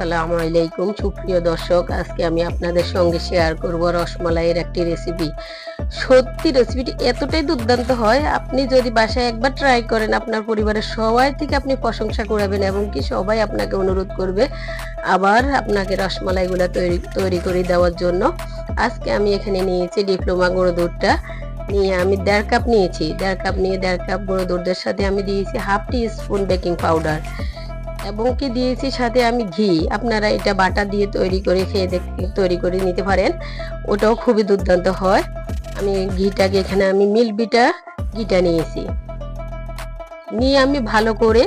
আসসালামু আলাইকুম। সুপ্রিয় দর্শক, আজকে আমি আপনাদের সঙ্গে শেয়ার করব রসমালাইয়ের একটি রেসিপি সত্যি রেসিপিটি এতটাই দুর্দান্ত হয়, আপনি যদি বাসায় একবার ট্রাই করেন, আপনার পরিবারের সবাই থেকে আপনি প্রশংসা করাবেন এবং কি সবাই আপনাকে অনুরোধ করবে আবার আপনাকে রসমালাইগুলো তৈরি তৈরি করে দেওয়ার জন্য। আজকে আমি এখানে নিয়েছি ডিপ্লোমা গুঁড়ো দুধটা। নিয়ে আমি দেড় কাপ নিয়েছি। দেড় কাপ নিয়ে দেড় কাপ গুঁড়ো দুধের সাথে আমি দিয়েছি half teaspoon baking powder. এবং কি দিয়েছি সাথে আমি ঘি। আপনারা এটা বাটা দিয়ে তৈরি করে খেয়ে তৈরি করে নিতে পারেন। ওটাও খুবই দুর্দান্ত হয়। আমি ঘিটাকে এখানে আমি মিল্ক বিটা ঘিটা নিয়েছি। নিয়ে আমি ভালো করে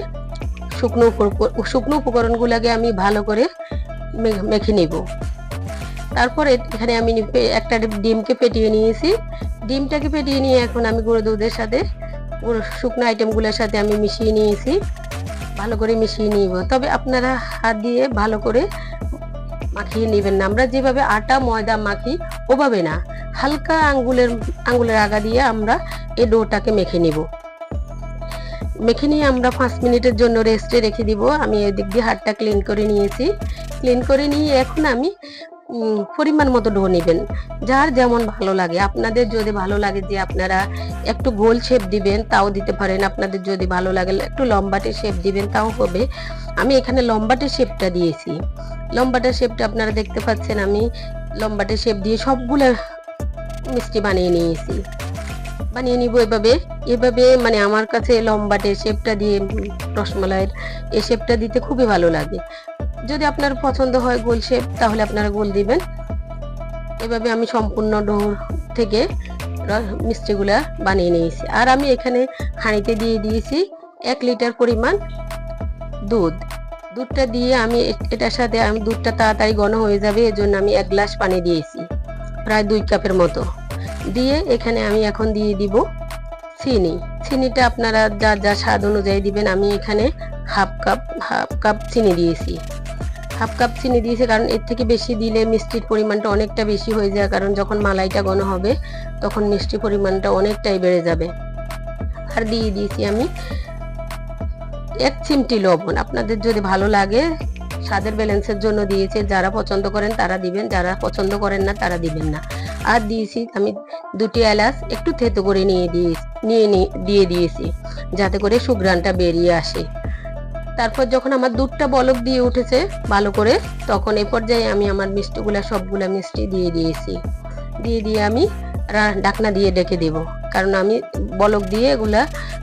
শুকনো শুকনো উপকরণগুলোকে আমি ভালো করে মেখে নিব। তারপরে এখানে আমি একটা ডিমকে পেটিয়ে নিয়েছি। ডিমটাকে পেটিয়ে নিয়ে এখন আমি গুঁড়ো দুধের সাথে শুকনো আইটেমগুলোর সাথে আমি মিশিয়ে নিয়েছি। ভালো করে মিশিয়ে নিব। তবে আপনারা হাত দিয়ে ভালো করে মাখিয়ে নেবেন না। আমরা যেভাবে আটা, ময়দা মাখি, ওভাবে না। হালকা আঙ্গুলের আঙ্গুলের আগা দিয়ে আমরা এই ডোটাকে মেখে নিব। মেখে নিয়ে আমরা পাঁচ মিনিটের জন্য রেস্টে রেখে দিব। আমি এদিক দিয়ে হাতটা ক্লিন করে নিয়েছি। ক্লিন করে নিয়ে এখন আমি পরিমাণ মতো ডো নেবেন। যার যেমন ভালো লাগে। আপনাদের যদি ভালো লাগে যে আপনারা একটু গোল শেপ দিবেন, তাও দিতে পারেন। আপনাদের যদি ভালো লাগে, একটু লম্বাটে শেপ দিবেন, তাও হবে। আমি এখানে লম্বাটে শেপটা দিয়েছি। লম্বাটে শেপটা আপনারা দেখতে পাচ্ছেন, আমি লম্বাটে শেপ দিয়ে সবগুলো মিষ্টি বানিয়ে নিয়েছি। বানিয়ে নিব এভাবে। এভাবে মানে আমার কাছে লম্বাটে শেপটা দিয়ে রসমালাইয়ের এই শেপটা দিতে খুবই ভালো লাগে। যদি আপনার পছন্দ হয় গোল শেপ তাহলে আপনারা গোল দিবেন। এভাবে আমি সম্পূর্ণ ডোর থেকে মিষ্টিগুলা বানিয়ে নিয়েছি। আর আমি এখানে হাঁড়িতে দিয়ে দিয়েছি এক লিটার পরিমাণ দুধ। দুধটা দিয়ে আমি এটার সাথে আমি দুধটা তাড়াতাড়ি ঘন হয়ে যাবে, এজন্য আমি এক গ্লাস পানি দিয়েছি, প্রায় দুই কাপের মতো। দিয়ে এখানে আমি এখন দিয়ে দিব চিনি। চিনিটা আপনারা যা যা স্বাদ অনুযায়ী দিবেন, আমি এখানে হাফ কাপ হাফ কাপ চিনি দিয়েছি। হাফ কাপ চিনি দিয়েছি কারণ এর থেকে বেশি দিলে মিষ্টির পরিমাণটা অনেকটা বেশি হয়ে যায়, কারণ যখন মালাইটা ঘন হবে, তখন মিষ্টির পরিমাণটা অনেকটাই বেড়ে যাবে। আর দিয়ে দিয়েছি আমি এক চিমটি লবণ। আপনাদের যদি ভালো লাগে, স্বাদের ব্যালেন্সের জন্য দিয়েছে। যারা পছন্দ করেন, তারা দিবেন। যারা পছন্দ করেন না, তারা দিবেন না। আর দিয়েছি আমি দুটি এলাচ, একটু থেতো করে নিয়ে দিয়ে নিয়ে দিয়ে দিয়েছি, যাতে করে সুগ্রানটা বেরিয়ে আসে। তারপর যখন আমার দুধটা বলক দিয়ে উঠেছে ভালো করে, তখন এই পর্যায়ে আমি আমার মিষ্টিগুলা সবগুলা মিষ্টি দিয়ে দিয়েছি। দিয়ে দিয়ে আমি ঢাকনা দিয়ে ডেকে দেব। কারণ আমি বলক দিয়ে এগুলা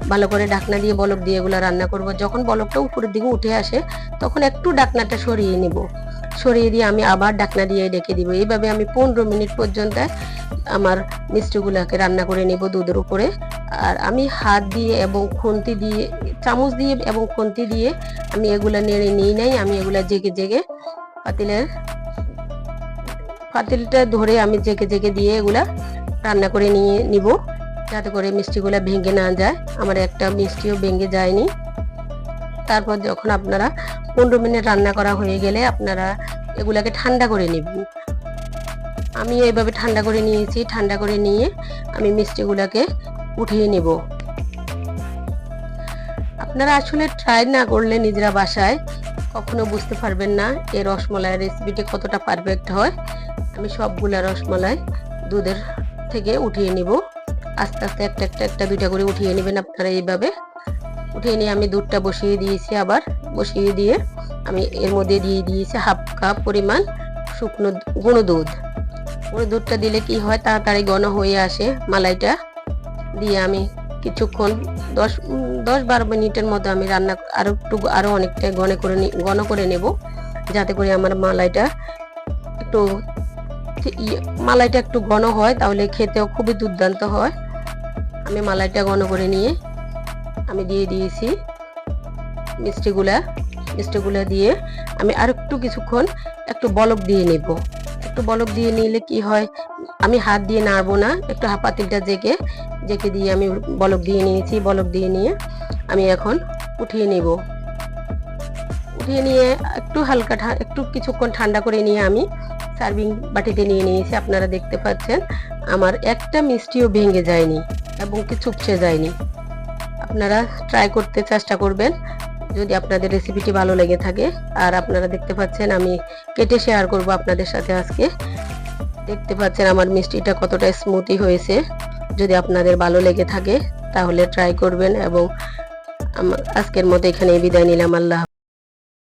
ভালো করে ঢাকনা দিয়ে, বলক দিয়ে এগুলা রান্না করব। যখন বলকটা উপরের দিকে উঠে আসে, তখন একটু ডাকনাটা সরিয়ে নেব। সরিয়ে দিয়ে আমি আবার ডাকনা দিয়ে ডেকে দিব। এইভাবে আমি পনেরো মিনিট পর্যন্ত আমার মিষ্টিগুলাকে রান্না করে নেব দুধের উপরে। আর আমি হাত দিয়ে এবং খুন্তি দিয়ে, চামচ দিয়ে এবং খুন্তি দিয়ে আমি এগুলা নেড়ে নিই নাই, আমি এগুলা জেগে জেগে পাতিলের, পাতিলটা ধরে আমি জেগে জেগে দিয়ে এগুলা রান্না করে নিয়ে নিব, যাতে করে মিষ্টিগুলা ভেঙে না যায়। আমার একটা মিষ্টিও ভেঙে যায়নি। তারপর যখন আপনারা পনেরো মিনিট রান্না করা হয়ে গেলে আপনারা এগুলাকে ঠান্ডা করে নেবেন। আমি এইভাবে ঠান্ডা করে নিয়েছি, ঠান্ডা করে নিয়ে আমি মিষ্টিগুলাকে উঠিয়ে নেব। আপনারা আসলে ট্রাই না করলে নিজেরা বাসায় কখনো বুঝতে পারবেন না এই রসমলাইয়ের রেসিপিটি কতটা পারফেক্ট হয়। আমি সবগুলা রসমালাই দুধের থেকে উঠিয়ে নিব। আস্তে আস্তে একটা একটা একটা দুইটা করে উঠিয়ে নেবেন আপনারা এইভাবে। উঠিয়ে নিয়ে আমি দুধটা বসিয়ে দিয়েছি আবার। বসিয়ে দিয়ে আমি এর মধ্যে দিয়ে দিয়েছি হাফ কাপ পরিমাণ শুকনো গুঁড়ো দুধ। গুঁড়ো দুধটা দিলে কি হয়, তাড়াতাড়ি ঘন হয়ে আসে মালাইটা। দিয়ে আমি কিছুক্ষণ দশ দশ বারো মিনিটের মতো আমি রান্না আরও একটু, আরও অনেকটা ঘন করে ঘন করে নেব, যাতে করে আমার মালাইটা একটু ইয়ে- মালাইটা একটু ঘন হয়, তাহলে খেতেও খুবই দুর্দান্ত হয়। আমি মালাইটা ঘন করে নিয়ে আমি দিয়ে দিয়েছি মিষ্টিগুলা। মিষ্টিগুলা দিয়ে আমি আর একটু কিছুক্ষণ একটু বলক দিয়ে নেব। একটু বলক দিয়ে নিলে কি হয় আমি হাত দিয়ে নাড়বো না, একটু পাতিলটা জেকে জেকে দিয়ে আমি বলক দিয়ে নিয়েছি, বলক দিয়ে নিয়ে আমি এখন উঠিয়ে নেব। উঠিয়ে নিয়ে একটু হালকা একটু কিছুক্ষণ ঠান্ডা করে নিয়ে আমি সার্ভিং বাটিতে নিয়ে নিয়েছি, আপনারা দেখতে পাচ্ছেন, আমার একটা মিষ্টিও ভেঙে যায়নি এবং কি চুপসে যায়নি। আপনারা ট্রাই করতে চেষ্টা করবেন, যদি আপনাদের রেসিপিটি ভালো লেগে থাকে। আর আপনারা দেখতে পাচ্ছেন, আমি কেটে শেয়ার করব আপনাদের সাথে আজকে। দেখতে পাচ্ছেন আমার মিষ্টিটা কতটা স্মুথি হয়েছে। যদি আপনাদের ভালো লেগে থাকে, তাহলে ট্রাই করবেন এবং আজকের মতো এখানে বিদায় নিলাম। আল্লাহ